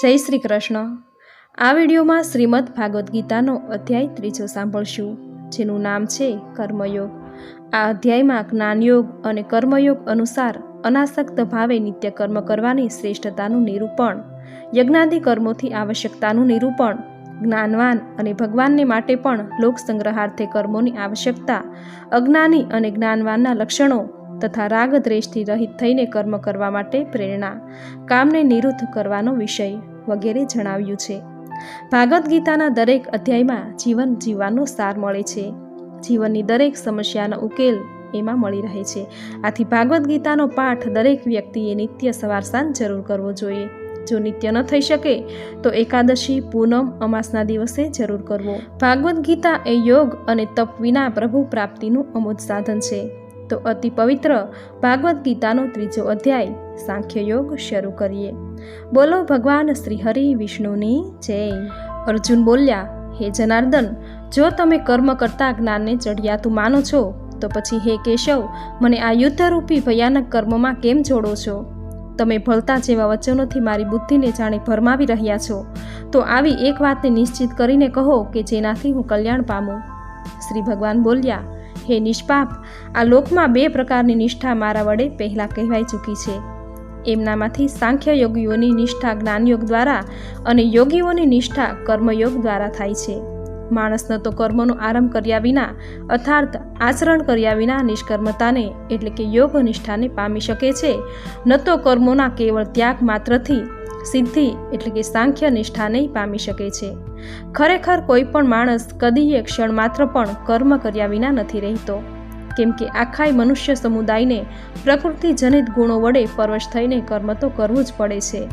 જય શ્રી કૃષ્ણ. આ વિડીયોમાં શ્રીમદ ભાગવદ્ ગીતાનો અધ્યાય ત્રીજો સાંભળશું, જેનું નામ છે કર્મયોગ. આ અધ્યાયમાં જ્ઞાનયોગ અને કર્મયોગ અનુસાર અનાસક્ત ભાવે નિત્ય કર્મ કરવાની શ્રેષ્ઠતાનું નિરૂપણ, યજ્ઞાદિ કર્મોથી આવશ્યકતાનું નિરૂપણ, જ્ઞાનવાન અને ભગવાનને માટે પણ લોક સંગ્રહાર્થે કર્મોની આવશ્યકતા, અજ્ઞાની અને જ્ઞાનવાનના લક્ષણો તથા રાગ દ્વેષથી રહિત થઈને કર્મ કરવા માટે પ્રેરણા, કામને નિરુદ્ધ કરવાનો વિષય વગેરે જણાવ્યું છે. ભાગવદ્ ગીતાના દરેક અધ્યાયમાં જીવન જીવવાનો સાર મળે છે. જીવનની દરેક સમસ્યાનો ઉકેલ એમાં મળી રહે છે. આથી ભાગવદ્ ગીતાનો પાઠ દરેક વ્યક્તિએ નિત્ય સવાર સાંજ જરૂર કરવો જોઈએ. જો નિત્ય ન થઈ શકે, તો એકાદશી, પૂનમ, અમાસના દિવસે જરૂર કરવો. ભાગવદ્ ગીતા એ યોગ અને તપ વિના પ્રભુ પ્રાપ્તિનું અમોદ સાધન છે. તો અતિ પવિત્ર ભાગવદ્ ગીતાનો ત્રીજો અધ્યાય સાંખ્ય યોગ શરૂ કરીએ. બોલો ભગવાન શ્રી હરિ વિષ્ણુની જય. અર્જુન બોલ્યા, હે જનાર્દન, જો તમે કર્મ કરતા જ્ઞાનને ચઢિયાતું માનો છો, તો પછી હે કેશવ, મને આ યુદ્ધરૂપી ભયાનક કર્મમાં કેમ જોડો છો? તમે ભળતા જેવા વચનોથી મારી બુદ્ધિને જાણે ભરમાવી રહ્યા છો. તો આવી એક વાતને નિશ્ચિત કરીને કહો કે જેનાથી હું કલ્યાણ પામું. શ્રી ભગવાન બોલ્યા હે નિષ્પાપ, આ લોકમાં બે પ્રકારની નિષ્ઠા મારા વડે પહેલાં કહેવાઈ ચૂકી છે. એમનામાંથી સાંખ્ય યોગીઓની નિષ્ઠા જ્ઞાનયોગ દ્વારા અને યોગીઓની નિષ્ઠા કર્મયોગ દ્વારા થાય છે. માણસનો તો કર્મનો આરંભ કર્યા વિના અર્થાત આચરણ કર્યા વિના નિષ્કર્મતાને, એટલે કે યોગ નિષ્ઠાને પામી શકે છે. ન તો કર્મોના કેવળ ત્યાગ માત્રથી, સિદ્ધિ, એટલે કે સાંખ્ય નિષ્ઠાને પામી શકે છે. ખરેખર કોઈ પણ માણસ કદીએ ક્ષણ માત્ર પણ કર્મ કર્યા વિના નથી રહેતો. કેમ કે આખાય મનુષ્ય સમુદાયને પ્રકૃતિ જનિત ગુણો વડે પરવશ થઈને કર્મ તો કરવું જ પડે છે.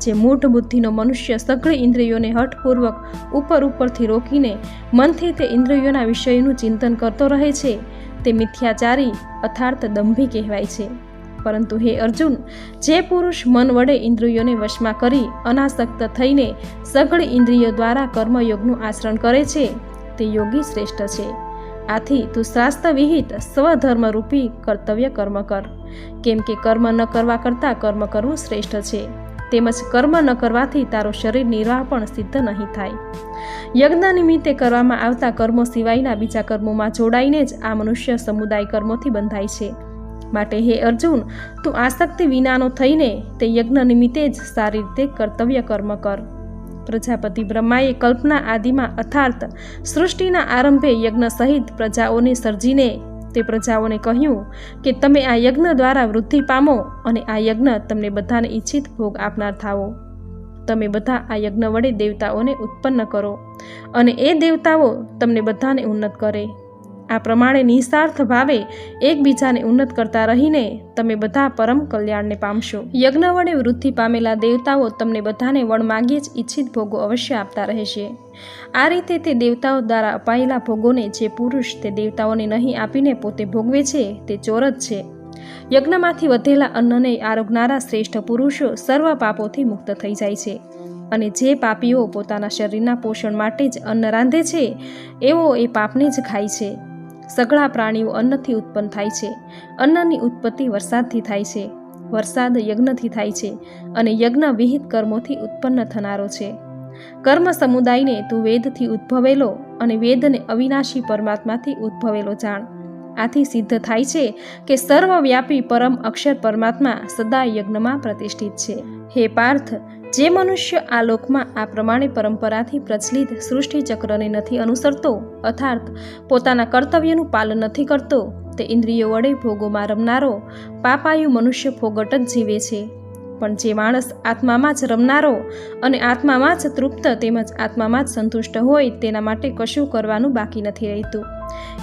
જે મૂઢ બુદ્ધિનો મનુષ્ય સઘળી ઇન્દ્રિયોને હઠપૂર્વક ઉપર ઉપરથી રોકીને મનથી તે ઇન્દ્રિયોના વિષયનું ચિંતન કરતો રહે છે, તે મિથ્યાચારી અથાર્થ દંભી કહેવાય છે. પરંતુ હે અર્જુન, જે પુરુષ મન વડે ઇન્દ્રિયોને વશમાં કરી અનાસક્ત થઈને સઘળી ઇન્દ્રિયો દ્વારા કર્મયોગનું આચરણ કરે છે, તે યોગી શ્રેષ્ઠ છે. આથી તું શાસ્ત્રવિહિત સ્વધર્મરૂપી કર્તવ્ય કર્મ કર. કેમ કે કર્મ ન કરવા કરતાં કર્મ કરવું શ્રેષ્ઠ છે. તેમજ કર્મ ન કરવાથી તારો શરીર નિર્વાહ પણ સિદ્ધ નહીં થાય. યજ્ઞ નિમિત્તે કરવામાં આવતા કર્મો સિવાયના બીજા કર્મોમાં જોડાઈને જ આ મનુષ્ય સમુદાય કર્મોથી બંધાય છે. માટે હે અર્જુન, તું આસક્તિ વિનાનો થઈને તે યજ્ઞ નિમિત્તે જ સારી રીતે કર્તવ્ય કર્મ કર. પ્રજાપતિ બ્રહ્માએ કલ્પના આદિમાં અર્થાર્થ સૃષ્ટિના આરંભે યજ્ઞ સહિત પ્રજાઓને સર્જીને તે પ્રજાઓને કહ્યું કે તમે આ યજ્ઞ દ્વારા વૃદ્ધિ પામો અને આ યજ્ઞ તમને બધાને ઈચ્છિત ભોગ આપનાર થાવો તમે બધા આ યજ્ઞ વડે દેવતાઓને ઉત્પન્ન કરો અને એ દેવતાઓ તમને બધાને ઉન્નત કરે. આ પ્રમાણે નિસ્વાર્થ ભાવે એકબીજાને ઉન્નત કરતા રહીને તમે બધા પરમ કલ્યાણને પામશો. યજ્ઞ વડે વૃદ્ધિ પામેલા દેવતાઓ તમને બધાને વણ માગીએ જ ઈચ્છિત ભોગો અવશ્ય આપતા રહેશે. આ રીતે તે દેવતાઓ દ્વારા અપાયેલા ભોગોને જે પુરુષ તે દેવતાઓને નહીં આપીને પોતે ભોગવે છે, તે ચોર જ છે. યજ્ઞમાંથી વધેલા અન્નને આરોગનારા શ્રેષ્ઠ પુરુષો સર્વ પાપોથી મુક્ત થઈ જાય છે અને જે પાપીઓ પોતાના શરીરના પોષણ માટે જ અન્ન રાંધે છે એવો એ પાપને જ ખાય છે. સઘળા પ્રાણીઓ અન્નથી ઉત્પન્ન થાય છે. અન્નની ઉત્પત્તિ વરસાદથી થાય છે. વરસાદ યજ્ઞથી થાય છે અને યજ્ઞ વિહિત કર્મોથી ઉત્પન્ન થનારો છે. કર્મ સમુદાયને તું વેદથી ઉદ્ભવેલો અને વેદને અવિનાશી પરમાત્માથી ઉદ્ભવેલો જાણ. આથી સિદ્ધ થાય છે કે સર્વવ્યાપી પરમ અક્ષર પરમાત્મા સદા યજ્ઞમાં પ્રતિષ્ઠિત છે. હે પાર્થ જે મનુષ્ય આ લોકમાં આ પ્રમાણે પરંપરાથી પ્રચલિત સૃષ્ટિચક્રને નથી અનુસરતો અર્થાત પોતાના કર્તવ્યનું પાલન નથી કરતો, તે ઇન્દ્રિયો વડે ભોગોમાં રમનારો પાપાયુ મનુષ્ય ફોગટ જ જીવે છે. પણ જે માણસ આત્મામાં જ રમનારો અને આત્મામાં જ તૃપ્ત તેમજ આત્મામાં જ સંતુષ્ટ હોય તેના માટે કશું કરવાનું બાકી નથી રહેતું.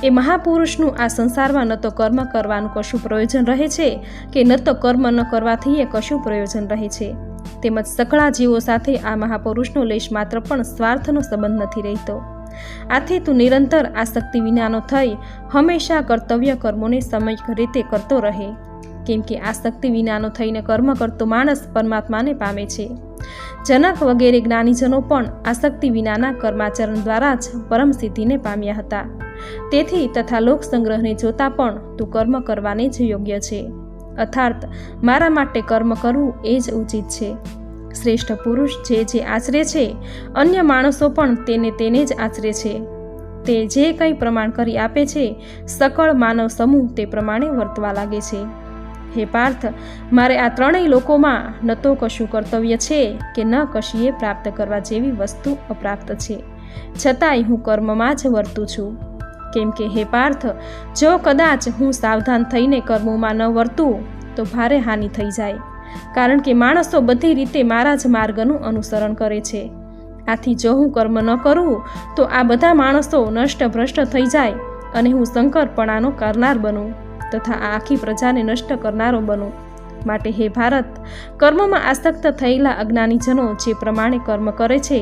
એ મહાપુરુષનું આ સંસારમાં ન તો કર્મ કરવાનું કશું પ્રયોજન રહે છે કે ન તો કર્મ ન કરવાથી એ કશું પ્રયોજન રહે છે. તેમજ સકળા જીવો સાથે આ મહાપુરુષનો લેશ માત્ર પણ સ્વાર્થનો સંબંધ નથી રહેતો. આથી તું નિરંતર આસક્તિ વિનાનો થઈ હંમેશા કર્તવ્ય કર્મોને સમય રીતે કરતો રહે. કેમ કે આસક્તિ વિનાનો થઈને કર્મ કરતો માણસ પરમાત્માને પામે છે. જનક વગેરે જ્ઞાનીજનો પણ આસક્તિ વિનાના કર્માચરણ દ્વારા જ પરમ સિદ્ધિને પામ્યા હતા. તેથી તથા લોક સંગ્રહને જોતા પણ તું કર્મ કરવાને જ યોગ્ય છે. અર્થાત મારા માટે કર્મ કરવું એ જ ઉચિત છે. શ્રેષ્ઠ પુરુષ જે જે આચરે છે, અન્ય માણસો પણ તેને તેને જ આચરે છે. તે જે કંઈ પ્રમાણ કરી આપે છે, સકળ માનવ સમૂહ તે પ્રમાણે વર્તવા લાગે છે. હે પાર્થ, મારે આ ત્રણેય લોકોમાં ન તો કશું કર્તવ્ય છે કે ન કશીએ પ્રાપ્ત કરવા જેવી વસ્તુ અપ્રાપ્ત છે. છતાંય હું કર્મમાં જ વર્તું છું. કેમ કે હે પાર્થ, જો કદાચ હું સાવધાન થઈને કર્મોમાં ન વર્તું, તો ભારે હાનિ થઈ જાય. કારણ કે માણસો બધી રીતે મારા જ માર્ગનું અનુસરણ કરે છે. આથી જો હું કર્મ ન કરું, તો આ બધા માણસો નષ્ટ ભ્રષ્ટ થઈ જાય અને હું શંકરપણાનો કરનાર બનું તથા આ આખી પ્રજાને નષ્ટ કરનારો બનું. માટે હે ભારત, કર્મમાં આસક્ત થયેલા અજ્ઞાનીજનો જે પ્રમાણે કર્મ કરે છે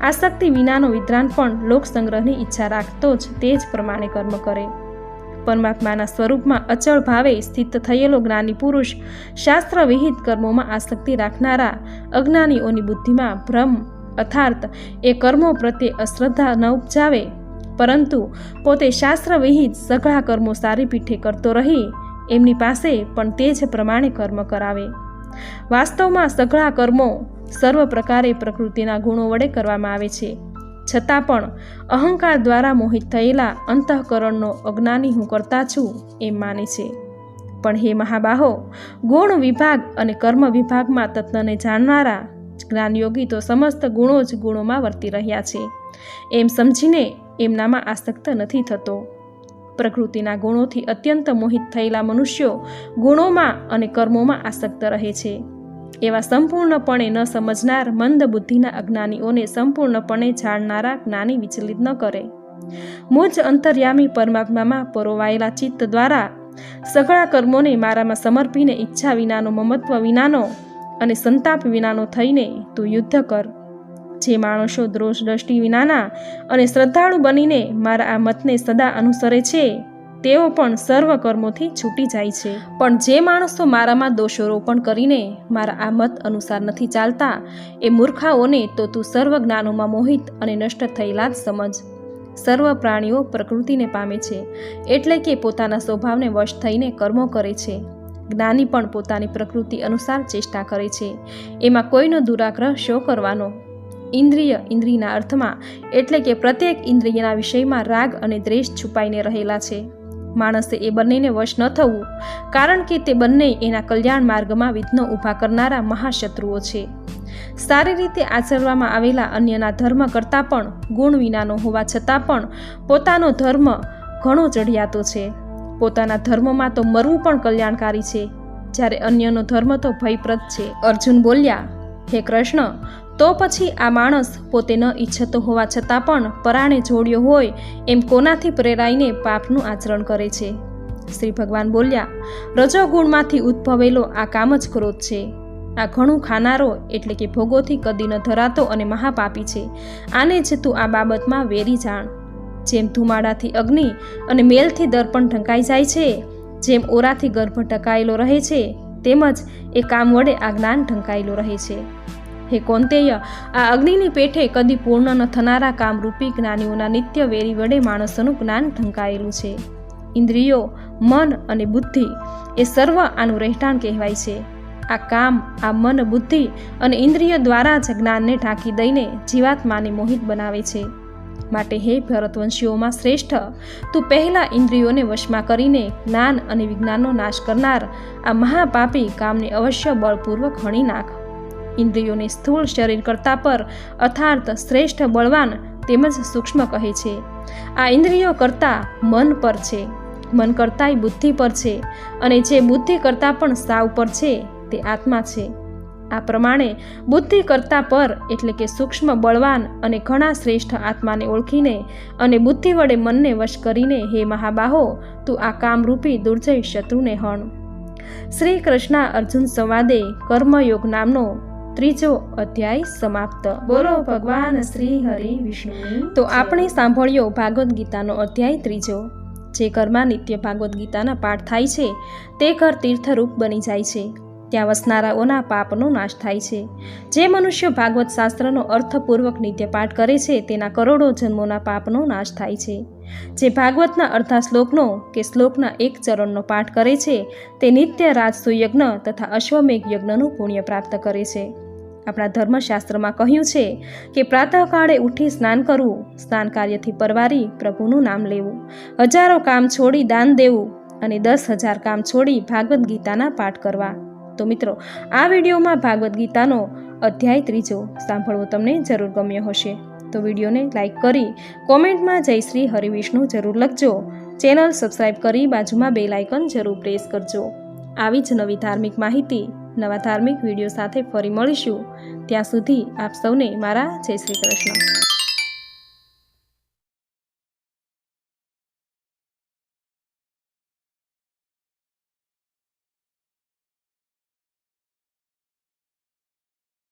આસક્તિ વિનાનો વિદ્વાન પણ લોક સંગ્રહની ઈચ્છા રાખતો જ તે જ પ્રમાણે કર્મ કરે. પરમાત્માના સ્વરૂપમાં અચળ ભાવે સ્થિત થયેલો જ્ઞાની પુરુષ શાસ્ત્ર વિહિત કર્મોમાં આસક્તિ રાખનારા અજ્ઞાનીઓની બુદ્ધિમાં ભ્રમ અર્થાર્થ એ કર્મો પ્રત્યે અશ્રદ્ધા ન ઉપજાવે, પરંતુ પોતે શાસ્ત્ર વિહિત સઘળા કર્મો સારી પીઠે કરતો રહી, એમની પાસે પણ તે જ પ્રમાણે કર્મ કરાવે. વાસ્તવમાં સઘળા કર્મો સર્વ પ્રકારે પ્રકૃતિના ગુણો વડે કરવામાં આવે છે. છતાં પણ અહંકાર દ્વારા મોહિત થયેલા અંતઃકરણનો અજ્ઞાની હું કરતા છું એમ માને છે. પણ હે મહાબાહો, ગુણ વિભાગ અને કર્મ વિભાગમાં તત્વને જાણનારા જ્ઞાનયોગી તો સમસ્ત ગુણો જ ગુણોમાં વર્તી રહ્યા છે. એમ સમજીને એમનામાં આસક્ત નથી થતો. પ્રકૃતિના ગુણોથી અત્યંત મોહિત થયેલા મનુષ્યો ગુણોમાં અને કર્મોમાં આસક્ત રહે છે. એવા સંપૂર્ણપણે ન સમજનાર મંદ બુદ્ધિના અજ્ઞાનીઓને સંપૂર્ણપણે જાણનારા જ્ઞાની વિચલિત ન કરે. મુજ અંતર્યામી પરમાત્મામાં પરોવાયેલા ચિત્ત દ્વારા સઘળા કર્મોને મારામાં સમર્પીને ઈચ્છા વિનાનો મમત્વ વિનાનો અને સંતાપ વિનાનો થઈને તું યુદ્ધ કર. જે માણસો દ્રોષ દ્રષ્ટિ વિનાના અને શ્રદ્ધાળુ બનીને મારા આ મતને સદા અનુસરે છે, તેઓ પણ સર્વ કર્મોથી છૂટી જાય છે. પણ જે માણસો મારામાં દોષારોપણ કરીને મારા આ મત અનુસાર નથી ચાલતા, એ મૂર્ખાઓને તો તું સર્વ જ્ઞાનોમાં મોહિત અને નષ્ટ થયેલા જ સમજ. સર્વ પ્રાણીઓ પ્રકૃતિને પામે છે, એટલે કે પોતાના સ્વભાવને વશ થઈને કર્મો કરે છે. જ્ઞાની પણ પોતાની પ્રકૃતિ અનુસાર ચેષ્ટા કરે છે, એમાં કોઈનો દુરાગ્રહ શો કરવાનો? ઇન્દ્રિય ઇન્દ્રિયના અર્થમાં એટલે કે પ્રત્યેક ઇન્દ્રિયના વિષયમાં રાગ અને દ્વેષ છુપાઈને રહેલા છે. માણસે એ બંનેને વશ ન થવું, કારણ કે તે બંને એના કલ્યાણ માર્ગમાં વિઘ્નો ઊભા કરનારા મહાશત્રુઓ છે. સારી રીતે આચરવામાં આવેલા અન્યના ધર્મ કરતાં પણ ગુણ વિનાનો હોવા છતાં પણ પોતાનો ધર્મ ઘણો ચઢિયાતો છે. પોતાના ધર્મમાં તો મરવું પણ કલ્યાણકારી છે. જ્યારે અન્યનો ધર્મ તો ભયપ્રદ છે. અર્જુન બોલ્યા, હે કૃષ્ણ તો પછી આ માણસ પોતે ન ઈચ્છતો હોવા છતાં પણ પરાણે જોડ્યો હોય એમ કોનાથી પ્રેરાઈને પાપનું આચરણ કરે છે. શ્રી ભગવાન બોલ્યા, રજોગુણમાંથી ઉદ્ભવેલો આ કામ જ ક્રોધ છે. આ ઘણું ખાનારો એટલે કે ભોગોથી કદી ન ધરાતો અને મહાપાપી છે. આને જ તું આ બાબતમાં વેરી જાણ. જેમ ધુમાડાથી અગ્નિ અને મેલથી દર્પણ ઢંકાઈ જાય છે, જેમ ઓરાથી ગર્ભ ઢંકાયેલો રહે છે તેમજ એ કામ વડે આ જ્ઞાન ઢંકાયેલું રહે છે. હે કોંતેય આ અગ્નિની પેઠે કદી પૂર્ણ ન થનારા કામરૂપી જ્ઞાનીઓના નિત્ય વેરી વડે માણસોનું જ્ઞાન ઢંકાયેલું છે. ઇન્દ્રિયો, મન અને બુદ્ધિ એ સર્વ આનું રહેઠાણ કહેવાય છે. આ કામ, આ મન, બુદ્ધિ અને ઇન્દ્રિય દ્વારા જ જ્ઞાનને ઢાંકી દઈને જીવાત્માને મોહિત બનાવે છે. માટે હે ભરતવંશીઓમાં શ્રેષ્ઠ, તું પહેલાં ઇન્દ્રિયોને વશમાં કરીને જ્ઞાન અને વિજ્ઞાનનો નાશ કરનાર આ મહાપાપી કામને અવશ્ય બળપૂર્વક હણી નાખ. ઇન્દ્રિયોને સ્થૂળ શરીર કરતાં પર અર્થાર્થ શ્રેષ્ઠ બળવાન તેમજ સૂક્ષ્મ કહે છે. આ ઇન્દ્રિયો કરતાં મન પર છે. મન કરતાંય બુદ્ધિ પર છે અને જે બુદ્ધિ કરતાં પણ સાવ પર છે તે આત્મા છે. આ પ્રમાણે બુદ્ધિ કરતા પર એટલે કે સૂક્ષ્મ બળવાન અને ઘણા શ્રેષ્ઠ આત્માને ઓળખીને અને બુદ્ધિ વડે મનને વશ કરીને, હે મહાબાહો, તું આ કામરૂપી દુર્જય શત્રુને હણ. શ્રી કૃષ્ણ અર્જુન સંવાદે કર્મયોગ નામનો ત્રીજો અધ્યાય સમાપ્ત. બોલો ભગવાન શ્રી હરિ વિષ્ણુ. તો આપણે સાંભળ્યો ભાગવદ્ ગીતાનો અધ્યાય ત્રીજો. જે ઘરમાં નિત્ય ભાગવદ્ ગીતાના પાઠ થાય છે, તે ઘર તીર્થરૂપ બની જાય છે. ત્યાં વસનારાઓના પાપનો નાશ થાય છે. જે મનુષ્ય ભાગવત શાસ્ત્રનો અર્થપૂર્વક નિત્ય પાઠ કરે છે, તેના કરોડો જન્મોના પાપનો નાશ થાય છે. જે ભાગવતના અર્ધા શ્લોકનો કે શ્લોકના એક ચરણનો પાઠ કરે છે, તે નિત્ય રાજસુયજ્ઞ તથા અશ્વમેઘ યજ્ઞનું પુણ્ય પ્રાપ્ત કરે છે. આપણા ધર્મશાસ્ત્રમાં કહ્યું છે કે પ્રાતઃકાળે ઉઠી સ્નાન કરવું, સ્નાન કાર્યથી પરવારી પ્રભુનું નામ લેવું, હજારો કામ છોડી દાન દેવું અને દસ હજાર કામ છોડી ભાગવદ્ ગીતાના પાઠ કરવા. તો મિત્રો, આ વિડીયોમાં ભાગવદ્ ગીતાનો અધ્યાય ત્રીજો સાંભળવો તમને જરૂર ગમ્યો હશે. તો વિડીયોને લાઇક કરી, કોમેન્ટમાં જય શ્રી હરિવિષ્ણુ જરૂર લખજો. ચેનલ સબસ્ક્રાઈબ કરી બાજુમાં બેલ આઇકન જરૂર પ્રેસ કરજો. આવી જ નવી ધાર્મિક માહિતી નવા ધાર્મિક વીડિયો સાથે ફરી મળીશું. ત્યાં સુધી આપ સૌને મારા જય શ્રી કૃષ્ણ.